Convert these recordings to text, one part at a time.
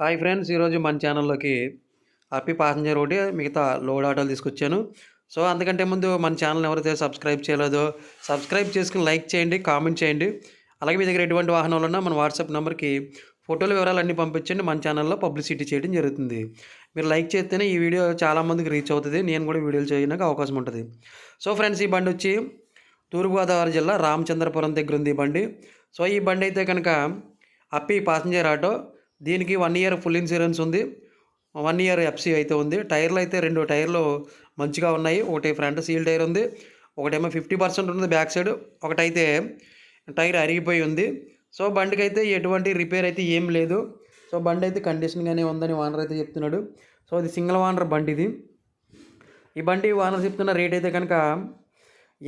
Hi friends ఈరోజు మన ఛానల్లోకి హ్యాపీ ప్యాసింజర్ ఒకటి మిగతా లోడ్ ఆటోలు తీసుకొచ్చాను. సో అందుకంటే ముందు మన ఛానల్ ఎవరైతే సబ్స్క్రైబ్ చేయలేదో సబ్స్క్రైబ్ చేసుకుని లైక్ చేయండి కామెంట్ చేయండి. అలాగే మీ దగ్గర ఎటువంటి వాహనాలు ఉన్నా మన వాట్సాప్ నెంబర్కి ఫోటోల వివరాలు అన్నీ పంపించండి. మన ఛానల్లో పబ్లిసిటీ చేయడం జరుగుతుంది. మీరు లైక్ చేస్తేనే ఈ వీడియో చాలామందికి రీచ్ అవుతుంది. నేను కూడా వీడియోలు చేయడానికి అవకాశం ఉంటుంది. సో ఫ్రెండ్స్ ఈ బండి వచ్చి తూర్పుగోదావరి జిల్లా రామచంద్రపురం దగ్గర ఉంది ఈ బండి. సో ఈ బండి అయితే కనుక అప్పి ప్యాసింజర్ ఆటో దీనికి వన్ ఇయర్ ఫుల్ ఇన్సూరెన్స్ ఉంది. వన్ ఇయర్ ఎఫ్సీ అయితే ఉంది. టైర్లు అయితే రెండు టైర్లు మంచిగా ఉన్నాయి. ఒకటి ఫ్రంట్ సీల్ టైర్ ఉంది. ఒకటేమో ఫిఫ్టీ పర్సెంట్ ఉంది బ్యాక్ సైడ్ ఒకటైతే టైర్ అరిగిపోయి ఉంది. సో బండికి అయితే ఎటువంటి రిపేర్ అయితే ఏం లేదు. సో బండి అయితే కండిషన్గానే ఉందని ఓనర్ అయితే చెప్తున్నాడు. సో ఇది సింగిల్ ఓనర్ బండి ఇది. ఈ బండి ఓనర్ చెప్తున్న రేట్ అయితే కనుక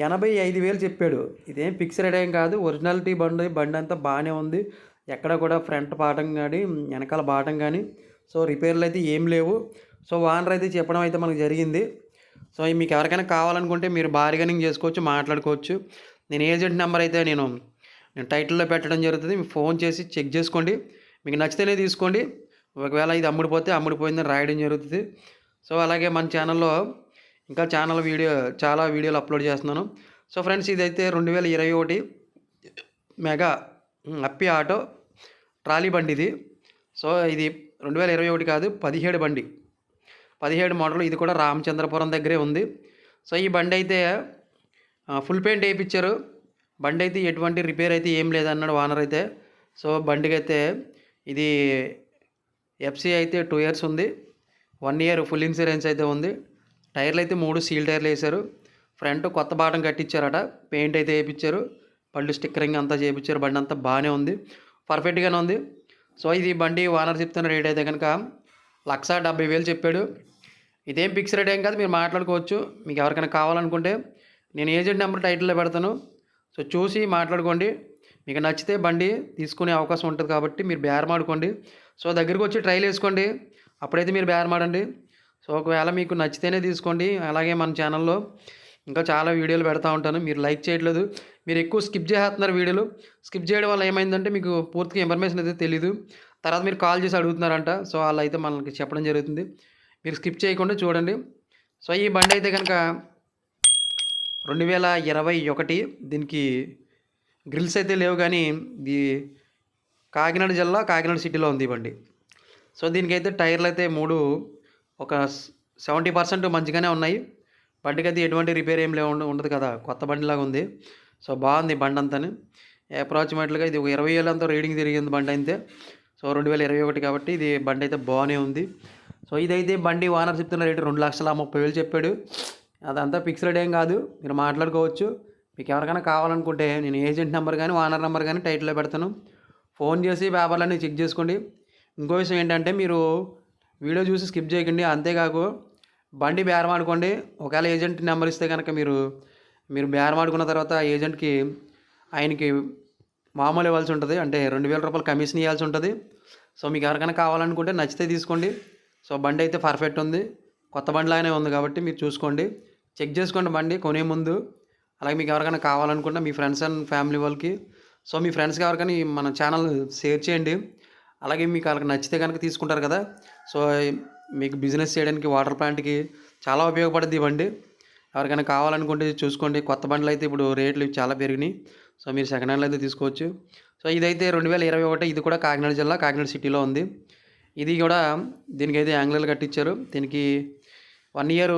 ఎనభై ఐదు వేలు చెప్పాడు. ఇదేం ఫిక్స్ రేట్ ఏం కాదు. ఒరిజినాలిటీ బండి బండి అంతా బాగానే ఉంది. ఎక్కడ కూడా ఫ్రంట్ పాఠం కానీ వెనకాల బాటం కానీ సో రిపేర్లు అయితే ఏం లేవు. సో ఓనర్ అయితే చెప్పడం అయితే మనకు జరిగింది. సో మీకు ఎవరికైనా కావాలనుకుంటే మీరు బార్గెనింగ్ చేసుకోవచ్చు మాట్లాడుకోవచ్చు. నేను ఏజెంట్ నెంబర్ అయితే నేను నేను టైటిల్లో పెట్టడం జరుగుతుంది. మీరు ఫోన్ చేసి చెక్ చేసుకోండి. మీకు నచ్చితేనే తీసుకోండి. ఒకవేళ ఇది అమ్ముడిపోతే అమ్ముడిపోయిందని రాయడం జరుగుతుంది. సో అలాగే మన ఛానల్లో ఇంకా ఛానల్ వీడియో చాలా వీడియోలు అప్లోడ్ చేస్తున్నాను. సో ఫ్రెండ్స్ ఇదైతే రెండు వేల ఇరవై ఒకటి మెగా అప్పి ఆటో ట్రాలీ బండి ఇది. సో ఇది రెండు వేల ఇరవై ఒకటి కాదు పదిహేడు బండి. పదిహేడు మోడల్. ఇది కూడా రామచంద్రపురం దగ్గరే ఉంది. సో ఈ బండి అయితే ఫుల్ పెయింట్ వేయించారు బండి అయితే ఎటువంటి రిపేర్ అయితే ఏం లేదన్నాడు ఓనర్ అయితే. సో బండికి అయితే ఇది ఎఫ్సీ అయితే టూ ఇయర్స్ ఉంది. వన్ ఇయర్ ఫుల్ ఇన్సూరెన్స్ అయితే ఉంది. టైర్లు అయితే మూడు సీల్ టైర్లు వేశారు. ఫ్రంట్ కొత్త బాటం కట్టించారట. పెయింట్ అయితే వేయించారు పళ్ళు స్టిక్కరింగ్ అంతా చేయించారు బండి అంతా బాగానే ఉంది. పర్ఫెక్ట్గానే ఉంది. సో ఇది బండి ఓనర్ చెప్తున్న రేట్ అయితే కనుక లక్ష డెబ్బై వేలు చెప్పాడు. ఇదేం ఫిక్స్ రేట్ ఏం కాదు మీరు మాట్లాడుకోవచ్చు. మీకు ఎవరికైనా కావాలనుకుంటే నేను ఏజెంట్ నెంబర్ టైటిల్లో పెడతాను. సో చూసి మాట్లాడుకోండి. మీకు నచ్చితే బండి తీసుకునే అవకాశం ఉంటుంది కాబట్టి మీరు బేరమాడుకోండి. సో దగ్గరికి వచ్చి ట్రైల్ వేసుకోండి. అప్పుడైతే మీరు బేరమాడండి. సో ఒకవేళ మీకు నచ్చితేనే తీసుకోండి. అలాగే మన ఛానల్లో ఇంకా చాలా వీడియోలు పెడతా ఉంటాను. మీరు లైక్ చేయట్లేదు. మీరు ఎక్కువ స్కిప్ చేస్తున్నారు వీడియోలు. స్కిప్ చేయడం వల్ల ఏమైందంటే మీకు పూర్తిగా ఇన్ఫర్మేషన్ అయితే తెలీదు. తర్వాత మీరు కాల్ చేసి అడుగుతున్నారంట. సో వాళ్ళు అయితే మనకి చెప్పడం జరుగుతుంది. మీరు స్కిప్ చేయకుండా చూడండి. సో ఈ బండి అయితే కనుక రెండు వేల ఇరవై ఒకటి దీనికి గ్రిల్స్ అయితే లేవు కానీ ఇది కాకినాడ జిల్లా కాకినాడ సిటీలో ఉంది ఈ బండి. సో దీనికైతే టైర్లు అయితే మూడు ఒక సెవెంటీ పర్సెంట్ మంచిగానే ఉన్నాయి. బండికి అయితే ఎటువంటి రిపేర్ ఏం లేవు ఉండదు కదా. కొత్త బండిలాగా ఉంది. సో బాగుంది బండి అంతాని. అప్రాక్సిమేట్గా ఇది ఒక ఇరవై ఏళ్ళంతా రీడింగ్ తిరిగింది బండి అయితే. సో రెండు వేల ఇరవై ఒకటి కాబట్టి ఇది బండి అయితే బాగానే ఉంది. సో ఇదైతే బండి ఓనర్ చెప్తున్న రేటు రెండు లక్షల ముప్పై వేలు చెప్పాడు. అదంతా ఫిక్స్డ్ రేట్ ఏం కాదు మీరు మాట్లాడుకోవచ్చు. మీకు ఎవరికైనా కావాలనుకుంటే నేను ఏజెంట్ నెంబర్ కానీ ఓనర్ నెంబర్ కానీ టైటిల్లో పెడతాను. ఫోన్ చేసి పేపర్లన్నీ చెక్ చేసుకోండి. ఇంకో విషయం ఏంటంటే మీరు వీడియో చూసి స్కిప్ చేయకండి. అంతేకాకు బండి బేరం ఆడుకోండి ఒకవేళ ఏజెంట్ నెంబర్ ఇస్తే కనుక మీరు మీరు బేరం ఆడుకున్న తర్వాత ఆ ఏజెంట్కి ఆయనకి మామూలు ఇవ్వాల్సి ఉంటుంది. అంటే రెండు వేల రూపాయలు కమిషన్ ఇవ్వాల్సి ఉంటుంది. సో మీకు ఎవరికైనా కావాలనుకుంటే నచ్చితే తీసుకోండి. సో బండి అయితే పర్ఫెక్ట్ ఉంది. కొత్త బండిలాగానే ఉంది కాబట్టి మీరు చూసుకోండి. చెక్ చేసుకోండి బండి కొనే ముందు. అలాగే మీకు ఎవరికైనా కావాలనుకుంటే మీ ఫ్రెండ్స్ అండ్ ఫ్యామిలీ వాళ్ళకి. సో మీ ఫ్రెండ్స్కి ఎవరికైనా మన ఛానల్ షేర్ చేయండి. అలాగే మీకు వాళ్ళకి నచ్చితే కనుక తీసుకుంటారు కదా. సో మీకు బిజినెస్ చేయడానికి వాటర్ ప్లాంట్కి చాలా ఉపయోగపడుద్ది ఈ బండి. ఎవరికైనా కావాలనుకుంటే చూసుకోండి. కొత్త బండ్లు అయితే ఇప్పుడు రేట్లు చాలా పెరిగినాయి. సో మీరు సెకండ్ హ్యాండ్లో అయితే తీసుకోవచ్చు. సో ఇదైతే రెండు వేల ఇరవై ఒకటి ఇది కూడా కాకినాడ జిల్లా కాకినాడ సిటీలో ఉంది. ఇది కూడా దీనికైతే యాంగ్లర్లు కట్టించారు. దీనికి వన్ ఇయర్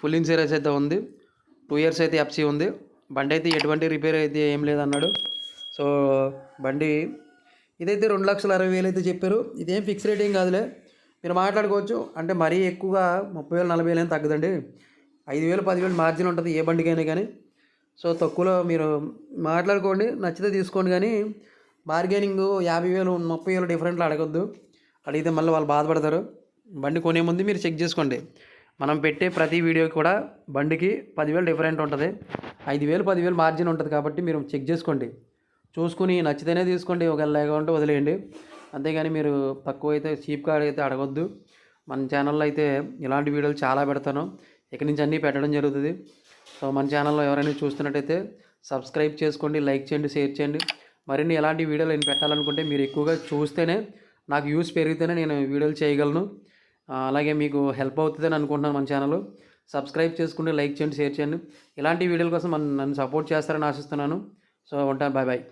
ఫుల్ ఇన్సూరెన్స్ అయితే ఉంది. టూ ఇయర్స్ అయితే ఎఫ్సీ ఉంది. బండి అయితే ఎటువంటి రిపేర్ అయితే ఏం లేదన్నాడు. సో బండి ఇదైతే రెండు లక్షల అరవై వేలు అయితే చెప్పారు. ఇదేం ఫిక్స్ రేట్ ఏం కాదులే. మీరు మాట్లాడుకోవచ్చు. అంటే మరీ ఎక్కువగా ముప్పై వేలు నలభై వేలు ఏం తగ్గదండి. ఐదు వేలు పదివేలు మార్జిన్ ఉంటుంది ఏ బండికైనా కానీ. సో తక్కువలో మీరు మాట్లాడుకోండి నచ్చితే తీసుకోండి కానీ బార్గెనింగ్ యాభై వేలు ముప్పై వేలు డిఫరెంట్లో అడగొద్దు. అడిగితే మళ్ళీ వాళ్ళు బాధపడతారు. బండి కొనే ముందు మీరు చెక్ చేసుకోండి. మనం పెట్టే ప్రతి వీడియో కూడా బండికి పదివేలు డిఫరెంట్ ఉంటుంది. ఐదు వేలు పదివేలు మార్జిన్ ఉంటుంది కాబట్టి మీరు చెక్ చేసుకోండి. చూసుకుని నచ్చితేనే తీసుకోండి ఒకవేళ లేకుంటే వదిలేయండి. అంతేగాని మీరు తక్కువ అయితే చీప్గా అయితే అడగొద్దు. మన ఛానల్లో అయితే ఇలాంటి వీడియోలు చాలా పెడతాను. ఇక్కడి నుంచి అన్నీ పెట్టడం జరుగుతుంది. సో మన ఛానల్లో ఎవరైనా చూస్తున్నట్టయితే సబ్స్క్రైబ్ చేసుకోండి లైక్ చేయండి షేర్ చేయండి. మరిన్ని ఎలాంటి వీడియోలు నేను పెట్టాలనుకుంటే మీరు ఎక్కువగా చూస్తేనే నాకు వ్యూస్ పెరిగితేనే నేను వీడియోలు చేయగలను. అలాగే మీకు హెల్ప్ అవుతుందని అనుకుంటున్నాను మన ఛానల్. సబ్స్క్రైబ్ చేసుకుంటే లైక్ చేయండి షేర్ చేయండి. ఇలాంటి వీడియోల కోసం నన్ను సపోర్ట్ చేస్తారని ఆశిస్తున్నాను. సో ఉంటాను. Bye bye.